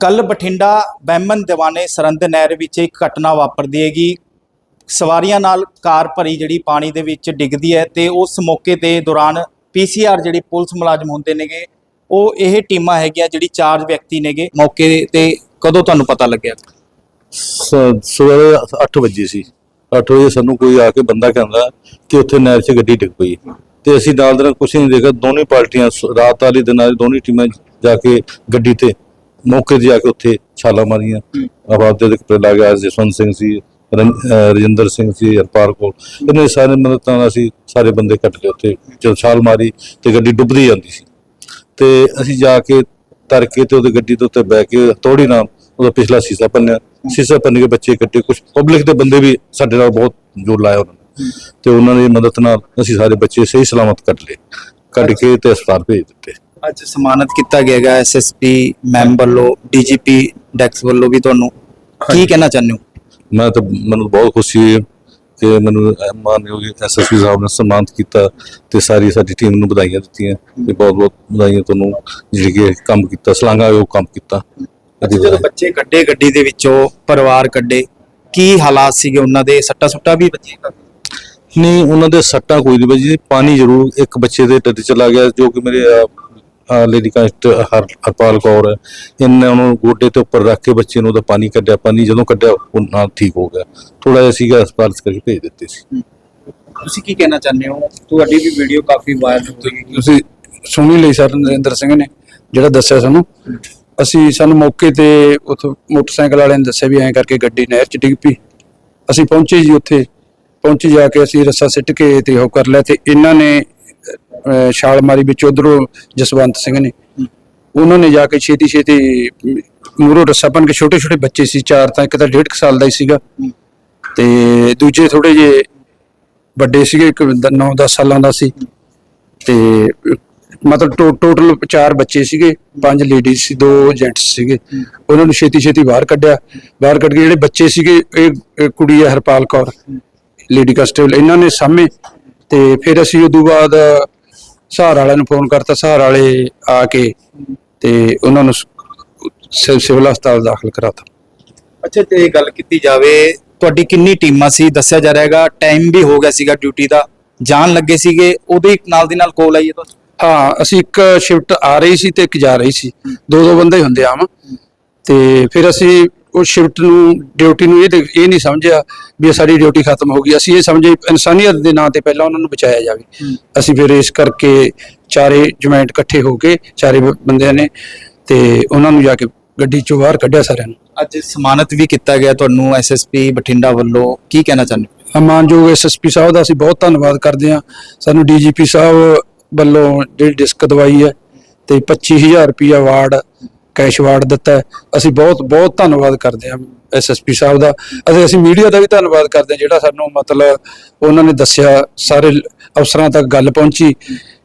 ਕੱਲ ਬਠਿੰਡਾ ਬੈਮਨ ਦਿਵਾਨੇ ਸਰੰਦ ਨਹਿਰ ਵਿੱਚ ਇੱਕ ਘਟਨਾ ਵਾਪਰਦੀ ਹੈਗੀ। ਸਵਾਰੀਆਂ ਨਾਲ ਕਾਰ ਭਰੀ ਜਿਹੜੀ ਪਾਣੀ ਦੇ ਵਿੱਚ ਡਿੱਗਦੀ ਹੈ ਤੇ ਉਸ ਮੌਕੇ ਤੇ ਦੌਰਾਨ ਪੀਸੀਆਰ ਜਿਹੜੀ ਪੁਲਿਸ ਮੁਲਾਜ਼ਮ ਹੁੰਦੇ ਨੇਗੇ, ਉਹ ਇਹ ਟੀਮਾਂ ਹੈਗੀਆਂ ਜਿਹੜੀ ਚਾਰ ਵਿਅਕਤੀ ਨੇਗੇ। ਮੌਕੇ ਤੇ ਕਦੋਂ ਤੁਹਾਨੂੰ ਪਤਾ ਲੱਗਿਆ? ਸ- ਸਵੇਰੇ 8 ਵਜੇ ਸੀ। 8 ਵਜੇ ਸਾਨੂੰ ਕੋਈ ਆ ਕੇ ਬੰਦਾ ਕਹਿੰਦਾ ਕਿ ਉੱਥੇ ਨਹਿਰ 'ਚ ਗੱਡੀ ਡਿੱਗ ਪਈ। ਤੇ ਅਸੀਂ ਨਾਲ ਦੇ ਨਾਲ ਕੁਛ ਨਹੀਂ ਦੇਖਿਆ, ਦੋਨੇ ਪਾਰਟੀਆਂ ਸ- ਰਾਤ ਵਾਲੀ ਦਿਨ ਵਾਲੀ ਦੋਨੇ ਟੀਮਾਂ ਜਾ ਕੇ ਗੱਡੀ ਤੇ ਮੌਕੇ ਤੇ ਜਾ ਕੇ ਉੱਥੇ ਛਾਲਾ ਮਾਰੀਆਂ। ਆਬਾਦੇ ਦੇ ਕੋਲ ਲਾ ਗਿਆ ਜਸਵੰਤ ਸਿੰਘ ਸੀ ਅਹ ਰਜਿੰਦਰ ਸਿੰਘ ਸੀ ਹਰਪਾਲ ਕੋਲ ਇਹਨੇ ਸਾਰੇ ਮਦਦ ਨਾਲ ਅਸੀਂ ਸਾਰੇ ਬੰਦੇ ਕੱਟ ਲਏ ਉੱਥੇ ਜਦ ਛਾਲ ਮਾਰੀ ਤੇ ਗੱਡੀ ਡੁੱਬਦੀ ਜਾਂਦੀ ਸੀ। ਤੇ ਅਸੀਂ ਜਾ ਕੇ ਤਰ ਕੇ ਤੇ ਉਹਦੇ ਗੱਡੀ ਦੇ ਉੱਤੇ ਬਹਿ ਕੇ ਥੋੜੀ ਨਾਲ ਉਹਦਾ ਪਿਛਲਾ ਸੀਸਾ ਭੰਨਿਆ। ਸੀਸਾ ਭੰਨ ਕੇ ਬੱਚੇ ਕੱਟੇ ਕੁਝ ਪਬਲਿਕ ਦੇ ਬੰਦੇ ਵੀ ਸਾਡੇ ਨਾਲ ਬਹੁਤ ਜੋਰ ਲਾਇਆ ਉਹਨਾਂ ਨੇ। ਤੇ ਉਹਨਾਂ ਦੀ ਮਦਦ ਨਾਲ ਅਸੀਂ ਸਾਰੇ ਬੱਚੇ ਸਹੀ ਸਲਾਮਤ ਕੱਢ ਲਏ। ਕੱਢ ਕੇ ਤੇ ਹਸਪਤਾਲ ਭੇਜ ਦਿੱਤੇ। ਅੱਜ ਸਨਮਾਨਿਤ ਕੀਤਾ ਗਿਆ ਹੈਗਾ ਐਸਐਸਪੀ ਮੈਮ ਵੱਲੋਂ ਡੀਜੀਪੀ ਡੈਕਸ ਵੱਲੋਂ ਵੀ ਤੁਹਾਨੂੰ। ਕੀ ਕਹਿਣਾ ਚਾਹੁੰਦੇ ਹੋ? ਮੈਂ ਤਾਂ ਮੈਨੂੰ ਬਹੁਤ ਖੁਸ਼ੀ ਹੋਈ ਕਿ ਮੈਨੂੰ ਮਾਨਯੋਗ ਐਸਐਸਪੀ ਸਾਹਿਬ ਨੇ ਸਨਮਾਨਿਤ ਕੀਤਾ ਤੇ ਸਾਰੀ ਸਾਡੀ ਟੀਮ ਨੂੰ ਵਧਾਈਆਂ ਦਿੱਤੀਆਂ। ਤੇ ਬਹੁਤ ਬਹੁਤ ਵਧਾਈਆਂ ਤੁਹਾਨੂੰ ਜਿਹੜੀ ਕਿ ਕੰਮ ਕੀਤਾ ਸ਼ਲਾਘਾਯੋਗ ਕੰਮ ਕੀਤਾ। ਜਦੋਂ ਬੱਚੇ ਕੱਢੇ ਗੱਡੀ ਦੇ ਵਿੱਚੋਂ ਪਰਿਵਾਰ ਕੱਢੇ ਕੀ ਹਾਲਾਤ ਸੀਗੇ ਉਹਨਾਂ ਦੇ? ਸੱਟਾ ਸੁੱਟਾ ਵੀ ਬੱਚੇ ਨਹੀਂ ਉਹਨਾਂ ਦੇ ਸੱਟਾਂ ਕੋਈ ਨਹੀਂ ਵੱਜੀ ਪਾਣੀ ਜ਼ਰੂਰ ਇੱਕ ਬੱਚੇ ਦੇ ਢਿੱਡ ਚ ਲੱਗ ਗਿਆ ਜੋ ਕਿ ਮੇਰੇ ਲੇਡੀ ਕਾਂਸਟ ਹਰ ਹਰਪਾਲ ਕੌਰ ਇਹਨੇ ਉਹਨੂੰ ਗੋਡੇ ਤੇ ਉੱਪਰ ਰੱਖ ਕੇ ਬੱਚੇ ਨੂੰ ਉਹਦਾ ਪਾਣੀ ਕੱਢਿਆ ਪਾਣੀ ਜਦੋਂ ਕੱਢਿਆ ਉਹ ਨਾਲ ਠੀਕ ਹੋ ਗਿਆ। ਥੋੜਾ ਜਿਹਾ ਸੀਗਾ ਹਸਪਤਾਲ ਚ ਕਰਕੇ ਭੇਜ ਦਿੱਤੇ ਸੀ। ਤੁਸੀਂ ਕੀ ਕਹਿਣਾ ਚਾਹੁੰਦੇ ਹੋ? ਤੁਹਾਡੀ ਵੀ ਵੀਡੀਓ ਕਾਫੀ ਵਾਇਰਲ ਹੋਈ ਤੁਸੀਂ ਸੁਣੀ ਲਈ ਸਰ ਨਰਿੰਦਰ ਸਿੰਘ ਨੇ ਜਿਹੜਾ ਦੱਸਿਆ ਸਾਨੂੰ। ਅਸੀਂ ਸਾਨੂੰ ਮੌਕੇ ਤੇ ਉੱਥੇ ਮੋਟਰਸਾਈਕਲ ਵਾਲਿਆਂ ਨੇ ਦੱਸਿਆ ਵੀ ਐਂ ਕਰਕੇ ਗੱਡੀ ਨਹਿਰ ਚ ਡਿੱਗ ਪਈ। ਅਸੀਂ ਪਹੁੰਚੇ ਜੀ ਉੱਥੇ। ਪਹੁੰਚੇ ਜਾ ਕੇ ਅਸੀਂ ਰੱਸਾ ਸਿੱਟ ਕੇ ਤੇ ਉਹ ਕਰ ਲਿਆ ਤੇ ਇਹਨਾਂ ਨੇ ਛਾਲ ਮਾਰੀ ਵਿੱਚ ਉਧਰੋਂ ਜਸਵੰਤ ਸਿੰਘ ਨੇ। ਉਹਨਾਂ ਨੇ ਜਾ ਕੇ ਛੇਤੀ ਛੇਤੀ ਮੂਰੋ ਰੱਸਾ ਬਣ ਕੇ ਛੋਟੇ ਛੋਟੇ ਬੱਚੇ ਸੀ, ਚਾਰ ਤਾਂ ਇੱਕ ਤਾਂ ਡੇਢ ਕੁ ਸਾਲ ਦਾ ਹੀ ਸੀਗਾ। ਤੇ ਦੂਜੇ ਥੋੜੇ ਜੇ ਵੱਡੇ ਸੀਗੇ, ਇੱਕ 9-10 ਸਾਲਾਂ ਦਾ ਸੀ। ਤੇ ਮਤਲਬ ਟੋਟਲ ਚਾਰ ਬੱਚੇ ਸੀਗੇ, ਪੰਜ ਲੇਡੀਜ਼ ਸੀ, ਦੋ ਜੈਂਟਸ ਸੀਗੇ। ਉਹਨਾਂ ਨੂੰ ਛੇਤੀ ਛੇਤੀ ਬਾਹਰ ਕੱਢਿਆ। ਬਾਹਰ ਕੱਢ ਕੇ ਜਿਹੜੇ ਬੱਚੇ ਸੀਗੇ, ਇਹ ਕੁੜੀ ਹੈ ਹਰਪਾਲ ਕੌਰ, ਲੇਡੀ ਕਨਸਟੇਬਲ ਇਹਨਾਂ ਨੇ ਸਾਹਮਣੇ ਤੇ ਫਿਰ ਅਸੀਂ ਉਦੋਂ ਬਾਅਦ ਸਹਾਰ ਵਾਲਿਆਂ ਨੂੰ ਫੋਨ ਕਰਤਾ ਸਹਾਰ ਵਾਲੇ ਆ ਕੇ ਤੇ ਉਹਨਾਂ ਨੂੰ ਸਿ- ਸਿਵਲ ਹਸਪਤਾਲ ਦਾਖਲ ਕਰਾਤਾ। ਅੱਛਾ ਤੇ ਇਹ ਗੱਲ ਕੀਤੀ ਜਾਵੇ ਤੁਹਾਡੀ ਕਿੰਨੀ ਟੀਮਾਂ ਸੀ? ਦੱਸਿਆ ਜਾ ਰਿਹਾ ਹੈਗਾ ਟਾਈਮ ਵੀ ਹੋ ਗਿਆ ਸੀਗਾ ਡਿਊਟੀ ਦਾ ਜਾਣ ਲੱਗੇ ਸੀਗੇ ਉਹਦੇ ਨਾਲ ਦੀ ਨਾਲ ਕੋਲ ਆਈ ਹੈ ਤੁਹਾਨੂੰ ਹਾਂ ਅਸੀਂ ਇੱਕ ਸ਼ਿਫਟ ਆ ਰਹੀ ਸੀ ਤੇ ਇੱਕ ਜਾ ਰਹੀ ਸੀ। ਦੋ ਦੋ ਬੰਦੇ ਹੁੰਦੇ ਆਮ। ਤੇ ਫਿਰ ਅਸੀਂ ਉਹ ਸ਼ਿਫਟ ਨੂੰ ਡਿਊਟੀ ਨੂੰ ਇਹ ਇਹ ਨਹੀਂ ਸਮਝਿਆ ਵੀ ਸਾਡੀ ਡਿਊਟੀ ਖਤਮ ਹੋ ਗਈ। ਅਸੀਂ ਇਹ ਸਮਝੇ ਇਨਸਾਨੀਅਤ ਦੇ ਨਾਂ ਤੇ ਪਹਿਲਾਂ ਉਹਨਾਂ ਨੂੰ ਬਚਾਇਆ ਜਾਵੇ। ਅਸੀਂ ਫਿਰ ਇਸ ਕਰਕੇ ਚਾਰੇ ਜੁਆਇੰਟ ਇਕੱਠੇ ਹੋ ਕੇ ਚਾਰੇ ਬੰਦਿਆਂ ਨੇ ਤੇ ਉਹਨਾਂ ਨੂੰ ਜਾ ਕੇ ਗੱਡੀ ਚੋਂ ਬਾਹਰ ਕੱਢਿਆ ਸਾਰਿਆਂ ਨੂੰ। ਅੱਜ ਸਨਮਾਨਿਤ ਵੀ ਕੀਤਾ ਗਿਆ ਤੁਹਾਨੂੰ ਐਸਐਸਪੀ ਬਠਿੰਡਾ ਵੱਲੋਂ। ਕੀ ਕਹਿਣਾ ਚਾਹੁੰਦੇ ਹੋ? ਮਾਨਯੋਗ ਐਸਐਸਪੀ ਸਾਹਿਬ ਦਾ ਅਸੀਂ ਬਹੁਤ ਧੰਨਵਾਦ ਕਰਦੇ ਹਾਂ। ਸਾਨੂੰ ਡੀਜੀਪੀ ਸਾਹਿਬ ਵੱਲੋਂ ਜਿਹੜੀ ਡਿਸਕ ਦਵਾਈ ਹੈ ਤੇ 25000 ਰੁਪਇਆ ਅਵਾਰਡ ਕੈਸ਼ ਅਵਾਰਡ ਦਿੱਤਾ ਅਸੀਂ ਬਹੁਤ ਬਹੁਤ ਧੰਨਵਾਦ ਕਰਦੇ ਹਾਂ ਐਸਐਸਪੀ ਸਾਹਿਬ ਦਾ। ਅਤੇ ਅਸੀਂ ਮੀਡੀਆ ਦਾ ਵੀ ਧੰਨਵਾਦ ਕਰਦੇ ਹਾਂ ਜਿਹੜਾ ਸਾਨੂੰ ਮਤਲਬ ਉਹਨਾਂ ਨੇ ਦੱਸਿਆ, ਸਾਰੇ ਅਫਸਰਾਂ ਤੱਕ ਗੱਲ ਪਹੁੰਚੀ।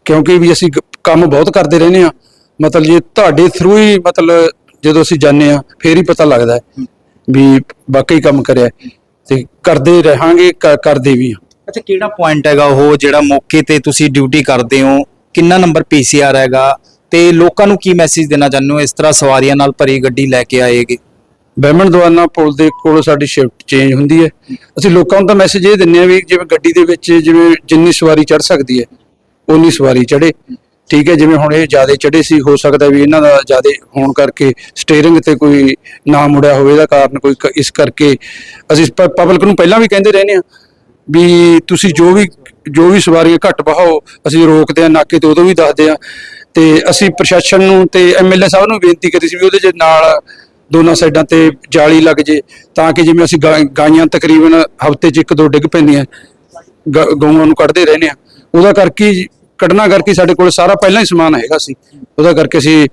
ਕਿਉਂਕਿ ਵੀ ਅਸੀਂ ਕੰਮ ਬਹੁਤ ਕਰਦੇ ਰਹਿੰਦੇ ਹਾਂ। ਮਤਲਬ ਜੇ ਤੁਹਾਡੇ ਥਰੂ ਹੀ ਮਤਲਬ ਜਦੋਂ ਅਸੀਂ ਜਾਂਦੇ ਹਾਂ, ਫੇਰ ਹੀ ਪਤਾ ਲੱਗਦਾ ਵੀ ਵਾਕਈ ਕੰਮ ਕਰਿਆ ਹੈ। ਤੇ ਕਰਦੇ ਰਹਾਂਗੇ ਕਰਦੇ ਵੀ ਹਾਂ। ਅੱਛਾ, ਕਿਹੜਾ ਪੁਆਇੰਟ ਹੈਗਾ ਉਹ ਜਿਹੜਾ ਮੌਕੇ ਤੇ ਤੁਸੀਂ ਡਿਊਟੀ ਕਰਦੇ ਹੋ? ਕਿੰਨਾ ਨੰਬਰ ਪੀਸੀਆਰ ਹੈਗਾ? ਤੇ ਲੋਕਾਂ ਨੂੰ ਕੀ ਮੈਸੇਜ ਦੇਣਾ ਚਾਹੁੰਦੇ ਹੋ? ਇਸ ਤਰ੍ਹਾਂ ਸਵਾਰੀਆਂ ਨਾਲ ਭਰੀ ਗੱਡੀ ਲੈ ਕੇ ਆਏਗੀ। ਬਹਿਮਣ ਦਵਾਨਾ ਪੁਲ ਦੇ ਕੋਲ ਸਾਡੀ ਸ਼ਿਫਟ ਚੇਂਜ ਹੁੰਦੀ ਹੈ। ਅਸੀਂ ਲੋਕਾਂ ਨੂੰ ਤਾਂ ਮੈਸੇਜ ਇਹ ਦਿੰਨੇ ਆ ਵੀ ਜਿਵੇਂ ਗੱਡੀ ਦੇ ਵਿੱਚ ਜਿਵੇਂ ਜਿੰਨੀ ਸਵਾਰੀ ਚੜ ਸਕਦੀ ਹੈ ਉਨੀ ਸਵਾਰੀ ਚੜੇ ਠੀਕ ਹੈ, ਜਿਵੇਂ ਹੁਣ ਇਹ ਜ਼ਿਆਦਾ ਚੜੇ ਸੀ, ਹੋ ਸਕਦਾ ਵੀ ਇਹਨਾਂ ਦਾ ਜ਼ਿਆਦਾ ਹੋਣ ਕਰਕੇ ਸਟੀਅਰਿੰਗ ਤੇ ਕੋਈ ਨਾ ਮੁੜਿਆ ਹੋਵੇ ਦਾ ਕਾਰਨ ਕੋਈ ਕ- ਇਸ ਕਰਕੇ ਅਸੀਂ ਪਬਲਿਕ ਨੂੰ ਪਹਿਲਾਂ ਵੀ ਕਹਿੰਦੇ ਰਹਿੰਦੇ ਆ ਵੀ ਤੁਸੀਂ ਜੋ ਵੀ ਜੋ ਵੀ ਸਵਾਰੀਆਂ ਘੱਟ ਬਹਾਓ ਅਸੀਂ ਰੋਕਦੇ ਆ ਨਾਕੇ ਤੇ ਉਦੋਂ ਵੀ ਦੱਸਦੇ ਆ ਤੇ ਅਸੀਂ ਪ੍ਰਸ਼ਾਸਨ ਨੂੰ ਤੇ ਐਮਐਲਏ ਸਾਹਿਬ ਨੂੰ ਬੇਨਤੀ ਕਰੀ ਸੀ ਵੀ ਉਹਦੇ ਜੇ ਨਾਲ ਦੋਨਾਂ ਸਾਈਡਾਂ ਤੇ ਜਾਲੀ ਲੱਗ ਜੇ, ਤਾਂ ਕਿ ਜਿਵੇਂ ਅਸੀਂ ਗਾਂ- ਗਾਈਆਂ ਤਕਰੀਬਨ ਹਫ਼ਤੇ 'ਚ ਇੱਕ ਦੋ ਡਿੱਗ ਪੈਂਦੀਆਂ, ਗ- ਗਊਆਂ ਨੂੰ ਕੱਢਦੇ ਰਹਿੰਦੇ ਆ ਉਹਦਾ ਕਰਕੇ ਹੀ- ਕੱਢਣਾ ਕਰਕੇ ਸਾਡੇ ਕੋਲ ਸਾਰਾ ਪਹਿਲਾਂ ਹੀ ਸਮਾਨ ਹੈਗਾ ਸੀ। ਉਹਦਾ ਕਰਕੇ ਅਸੀਂ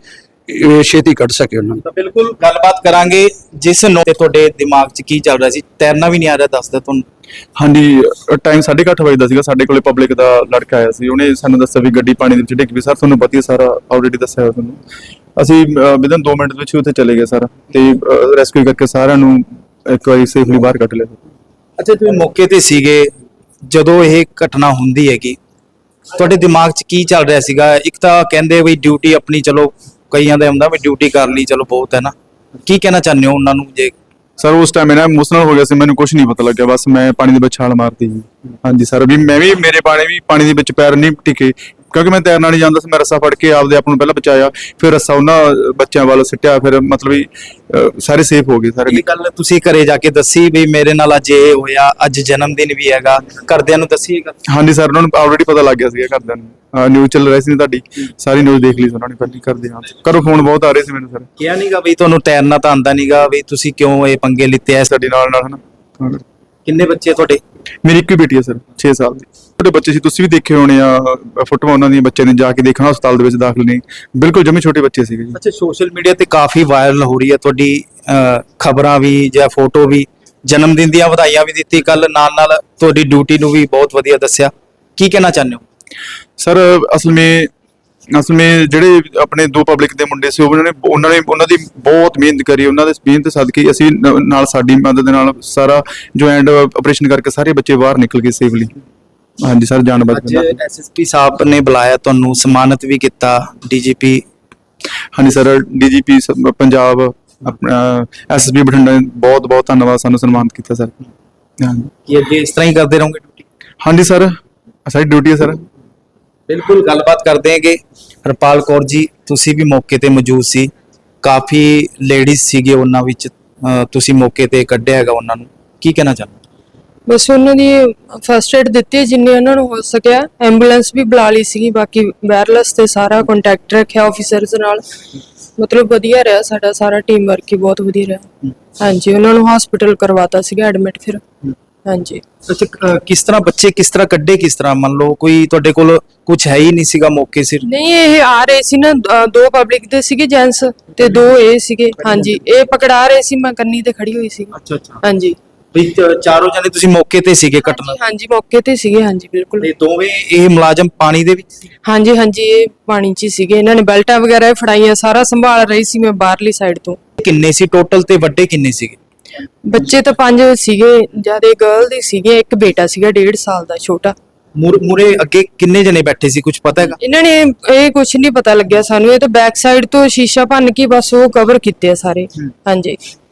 ਛੇਤੀ ਕੱਢ ਸਕੇ ਉਹਨਾਂ ਨੂੰ। ਤਾਂ ਬਿਲਕੁਲ ਗੱਲਬਾਤ ਕਰਾਂਗੇ ਜਿਸ ਨੂੰ ਤੇ ਤੁਹਾਡੇ ਦਿਮਾਗ 'ਚ ਕੀ ਚੱਲ ਰਿਹਾ ਸੀ? ਤੈਰਨਾ ਵੀ ਨਹੀਂ ਆ ਰਿਹਾ ਦੱਸਦਾ ਤੁਹਾਨੂੰ। ਹਾਂਜੀ ਟਾਈਮ 8:30 ਵਜੇ ਦਾ ਸੀਗਾ ਸਾਡੇ ਕੋਲੇ ਪਬਲਿਕ ਦਾ ਲੜਕਾ ਆਇਆ ਸੀ। ਉਹਨੇ ਸਾਨੂੰ ਦੱਸਿਆ ਵੀ ਗੱਡੀ ਪਾਣੀ ਦੇ ਵਿੱਚ ਡਿੱਗ ਪਈ। ਸਰ ਤੁਹਾਨੂੰ ਪਤਾ ਹੀ ਸਾਰਾ ਆਲਰੇਡੀ ਦੱਸਿਆ ਹੋਇਆ ਤੁਹਾਨੂੰ। ਅਸੀਂ ਵਿਦਨ 2 ਮਿੰਟ ਵਿੱਚ ਉੱਥੇ ਚਲੇ ਗਏ ਸਰ ਤੇ ਰੈਸਕਿਊ ਕਰਕੇ ਸਾਰਿਆਂ ਨੂੰ ਇੱਕ ਵਾਰੀ ਸੇਫਲੀ ਬਾਹਰ ਕੱਢ ਲਿਆ। ਅੱਛਾ ਤੁਸੀਂ ਮੌਕੇ ਤੇ ਸੀਗੇ ਜਦੋਂ ਇਹ ਘਟਨਾ ਹੁੰਦੀ ਹੈਗੀ ਤੁਹਾਡੇ ਦਿਮਾਗ 'ਚ ਕੀ ਚੱਲ ਰਿਹਾ ਸੀਗਾ? ਇੱਕ ਤਾਂ ਕਹਿੰਦੇ ਵੀ ਡਿਊਟੀ ਆਪਣੀ ਚਲੋ ਕਈਆਂ ਦਾ ਹੁੰਦਾ ਵੀ ਡਿਊਟੀ ਕਰ ਲਈ, ਚਲੋ ਬਹੁਤ ਹੈ ਨਾ। ਕੀ ਕਹਿਣਾ ਚਾਹੁੰਦੇ ਹੋ ਉਹਨਾਂ ਨੂੰ ਜੇ? ਸਰ ਉਸ ਟਾਈਮ ਮੈਂ ਇਮੋਸ਼ਨਲ ਹੋ ਗਿਆ ਸੀ, ਮੈਨੂੰ ਕੁਝ ਨਹੀਂ ਪਤਾ ਲੱਗਿਆ, ਬਸ ਮੈਂ ਪਾਣੀ ਦੇ ਵਿੱਚ ਛਾਲ ਮਾਰਤੀ ਜੀ। ਹਾਂਜੀ ਸਰ ਵੀ ਮੈਂ ਵੀ, ਮੇਰੇ ਪਾਣੀ ਵੀ ਪਾਣੀ ਦੇ ਵਿੱਚ ਪੈਰ ਨਹੀਂ ਟਿਕੇ। ਕਿਉਂਕਿ ਮੈਂ ਤੈਰਨਾ ਨਹੀਂ ਜਾਣਦਾ ਸੀ ਮੈਂ ਰੱਸਾ ਫੜ ਕੇ ਆਪਦੇ ਆਪ ਨੂੰ ਪਹਿਲਾਂ ਬਚਾਇਆ ਫਿਰ ਰੱਸਾ ਉਹਨਾਂ ਬੱਚਿਆਂ ਵੱਲ ਸਿੱਟਿਆ ਫਿਰ ਮਤਲਬ ਵੀ ਅਹ, ਸਾਰੇ ਸੇਫ ਹੋ ਗਏ ਸਾਰੇ ਇਹ ਗੱਲ ਤੁਸੀਂ ਘਰੇ ਜਾ ਕੇ ਦੱਸੀ ਵੀ ਮੇਰੇ ਨਾਲ ਅੱਜ ਇਹ ਹੋਇਆ ਅੱਜ ਜਨਮ ਦਿਨ ਵੀ ਹੈਗਾ ਘਰਦਿਆਂ ਨੂੰ ਦੱਸੀਏਗਾ ਹਾਂਜੀ ਸਰ ਉਹਨਾਂ ਨੂੰ ਆਲਰੇਡੀ ਪਤਾ ਲੱਗ ਗਿਆ ਸੀਗਾ ਘਰਦਿਆਂ ਨੂੰ। ਨਿਊਜ਼ ਚੱਲ ਰਹੀ ਸੀ ਨਾ ਤੁਹਾਡੀ ਸਾਰੀ ਨਿਊਜ਼ ਦੇਖ ਲਈ ਸੀ ਉਹਨਾਂ ਨੇ ਪਹਿਲੀ ਕਰਦੇ ਹਾਂ ਕਰੋ ਫੋਨ ਬਹੁਤ ਆ ਰਹੇ ਸੀ ਮੈਨੂੰ ਸਰ ਕਿਹਾ ਨਹੀਂਗਾ ਵੀ ਤੁਹਾਨੂੰ ਤੈਰਨਾ ਤਾਂ ਆਂਦਾ ਨਹੀਂਗਾ ਵੀ ਤੁਸੀਂ ਕਿਉਂ ਇਹ ਪੰਗੇ ਲਿੱਤੇ ਐ ਸਾਡੇ ਨਾਲ ਨਾਲ ਹਨਾ। ਕਿੰਨੇ ਬੱਚੇ ਤੁਹਾਡੇ? ਮੇਰੀ ਇੱਕ ਹੀ ਬੇਟੀ ਹੈ ਸਰ 6 ਸਾਲ ਦੀ। ਛੋਟੇ ਬੱਚੇ ਸੀ ਤੁਸੀਂ ਵੀ ਦੇਖੇ ਹੋਣੇ ਆ ਫੋਟੋਆਂ ਉਹਨਾਂ ਦੀਆਂ ਬੱਚੇ ਨੇ ਜਾ ਕੇ ਦੇਖਣਾ ਹਸਪਤਾਲ ਦੇ ਵਿੱਚ ਦਾਖਲ ਨੇ ਬਿਲਕੁਲ ਜਮੇ ਛੋਟੇ ਬੱਚੇ ਸੀਗੇ ਜੀ। ਅੱਛਾ ਸੋਸ਼ਲ ਮੀਡੀਆ ਤੇ ਕਾਫੀ ਵਾਇਰਲ ਹੋ ਰਹੀ ਹੈ ਤੁਹਾਡੀ ਖਬਰਾਂ ਵੀ ਜਾਂ ਫੋਟੋ ਵੀ। ਜਨਮ ਦਿਨ ਦੀਆਂ ਵਧਾਈਆਂ ਵੀ ਦਿੱਤੀ ਕੱਲ ਨਾਲ ਨਾਲ ਤੁਹਾਡੀ ਡਿਊਟੀ ਨੂੰ ਵੀ ਬਹੁਤ ਵਧੀਆ ਦੱਸਿਆ। ਕੀ ਕਹਿਣਾ ਚਾਹੁੰਦੇ ਹੋ? ਸਰ ਅਸਲ ਵਿੱਚ ਅਸਲ ਵਿੱਚ ਜਿਹੜੇ ਆਪਣੇ ਦੋ ਪਬਲਿਕ ਦੇ ਮੁੰਡੇ ਸੀ ਉਹਨਾਂ ਨੇ ਉਹਨਾਂ ਨੇ ਉਹਨਾਂ ਦੀ ਬਹੁਤ ਮਿਹਨਤ ਕਰੀ ਉਹਨਾਂ ਦੇ ਮਿਹਨਤ ਸਦਕੇ ਅਸੀਂ ਨਾਲ ਸਾਡੀ ਮਦਦ ਦੇ ਨਾਲ ਸਾਰਾ ਜੋ ਐਂਡ ਆਪਰੇਸ਼ਨ ਕਰਕੇ ਸਾਰੇ ਬੱਚੇ ਬਾਹਰ ਨਿਕਲ ਗਏ ਸੇਫਲੀ ਹਾਂਜੀ ਸਰ ਜਾਨ ਬਚ ਅੱਜ ਐਸਐਸਪੀ ਸਾਹਿਬ ਨੇ ਬੁਲਾਇਆ ਤੁਹਾਨੂੰ ਸਨਮਾਨਿਤ ਵੀ ਕੀਤਾ ਡੀਜੀਪੀ ਹਾਂਜੀ ਸਰ ਡੀਜੀਪੀ ਪੰਜਾਬ ਆਪਣਾ ਐਸਐਸਪੀ ਬਠਿੰਡਾ ਨੇ ਬਹੁਤ ਬਹੁਤ ਧੰਨਵਾਦ ਸਾਨੂੰ ਸਨਮਾਨਿਤ ਕੀਤਾ ਸਰ। ਹਾਂਜੀ। ਕੀ ਅੱਗੇ ਇਸ ਤਰ੍ਹਾਂ ਹੀ ਕਰਦੇ ਰਹੋਗੇ ਡਿਊਟੀ ਹਾਂਜੀ ਸਰ ਸਾਡੀ ਡਿਊਟੀ ਹੈ ਸਰ। ਬਿਲਕੁਲ ਗੱਲਬਾਤ ਕਰਦੇ ਹਾਂਗੇ। ਹਰਪਾਲ ਕੌਰ ਜੀ ਤੁਸੀਂ ਵੀ ਮੌਕੇ ਤੇ ਮੌਜੂਦ ਸੀ। ਕਾਫੀ ਲੇਡੀਜ਼ ਸੀਗੇ ਉਹਨਾਂ ਵਿੱਚ ਤੁਸੀਂ ਮੌਕੇ ਤੇ ਕੱਢਿਆ ਹੈਗਾ ਉਹਨਾਂ ਨੂੰ। ਕੀ ਕਹਿਣਾ ਚਾਹੁੰਦੇ ਬਸ ਉਹਨਾਂ ਦੀ ਫਰਸਟ ਏਡ ਦਿੱਤੀ ਜਿੰਨੇ ਉਹਨਾਂ ਨੂੰ ਹੋ ਸਕਿਆ। ਐਂਬੂਲੈਂਸ ਵੀ ਬੁਲਾ ਲਈ ਸੀਗੀ ਬਾਕੀ ਵਾਇਰਲੈਸ ਤੇ ਸਾਰਾ ਕੰਟੈਕਟ ਰੱਖਿਆ ਆਫੀਸਰਸ ਨਾਲ। ਮਤਲਬ ਵਧੀਆ ਰਿਹਾ ਸਾਡਾ ਸਾਰਾ ਟੀਮ ਵਰਕ ਹੀ ਬਹੁਤ ਵਧੀਆ ਰਿਹਾ। ਹਾਂਜੀ ਉਹਨਾਂ ਨੂੰ ਹਸਪੀਟਲ ਕਰਵਾਤਾ ਸੀਗਾ ਐਡਮਿਟ ਫਿਰ। ਹਾਂਜੀ। ਅੱਛਾ ਅਹ ਕਿਸ ਤਰ੍ਹਾਂ ਬੱਚੇ ਕਿਸ ਤਰ੍ਹਾਂ ਕੱਢੇ ਕਿਸ ਤਰ੍ਹਾਂ? ਮੰਨ ਲਓ ਕੋਈ ਤੁਹਾਡੇ ਕੋਲ ਕੁਝ ਹੈ ਹੀ ਨਹੀਂ ਸੀਗਾ ਮੌਕੇ ਸਿਰ। ਨਹੀਂ ਇਹ ਆ ਰਹੇ ਸੀ ਨਾ ਅ, ਦੋ ਪਬਲਿਕ ਦੇ ਸੀਗੇ ਜੈਂਟਸ ਤੇ ਦੋ ਇਹ ਸੀਗੇ। ਹਾਂਜੀ ਇਹ ਪਕੜਾ ਰਹੇ ਸੀ ਮੈਂ ਕੰਨੀ ਤੇ ਖੜੀ ਹੋਈ ਸੀ। ਅੱਛਾ ਅੱਛਾ। ਹਾਂਜੀ। ਵੀ ਚ- ਚਾਰੋਂ ਜਣੇ ਤੁਸੀਂ ਮੌਕੇ ਤੇ ਸੀਗੇ ਘਟਨਾ ਹਾਂਜੀ ਮੌਕੇ ਤੇ ਸੀਗੇ ਹਾਂਜੀ ਬਿਲਕੁਲ। ਤੇ ਦੋਵੇਂ ਇਹ ਮੁਲਾਜ਼ਮ ਪਾਣੀ ਦੇ ਵਿੱਚ ਸੀ? ਹਾਂਜੀ ਹਾਂਜੀ ਇਹ ਪਾਣੀ 'ਚ ਹੀ ਸੀਗੇ। ਇਹਨਾਂ ਨੇ ਬੈਲਟਾਂ ਵਗੈਰਾ ਵੀ ਫੜਾਈਆਂ ਸਾਰਾ ਸੰਭਾਲ ਰਹੀ ਸੀ ਮੈਂ ਬਾਹਰਲੀ ਸਾਈਡ ਤੋਂ। ਕਿੰਨੇ ਸੀ? ਟੋਟਲ ਤੇ ਵੱਡੇ ਕਿੰਨੇ ਸੀਗੇ? ਬੱਚੇ ਤਾਂ ਪੰਜ ਸੀਗੇ ਜਿਆਦੇ ਗਰਲ ਦੇ ਸੀਗੇ ਇੱਕ ਬੇਟਾ ਸੀਗਾ 1.5 ਸਾਲ ਦਾ ਛੋਟਾ। ਮੂਰੇ ਅੱਗੇ ਕਿੰਨੇ ਜਣੇ ਬੈਠੇ ਸੀ ਕੁਝ ਪਤਾ ਹੈਗਾ? ਇਹਨਾਂ ਨੇ ਇਹ ਕੁਝ ਨਹੀਂ ਪਤਾ ਲੱਗਿਆ ਸਾਨੂੰ ਇਹ ਤਾਂ ਬੈਕ ਸਾਈਡ ਤੋਂ ਸ਼ੀਸ਼ਾ ਭੰਨ ਕੇ ਬਸ ਉਹ ਕਵਰ ਕੀਤੇ ਆ ਸਾਰੇ। ਹਾਂਜੀ।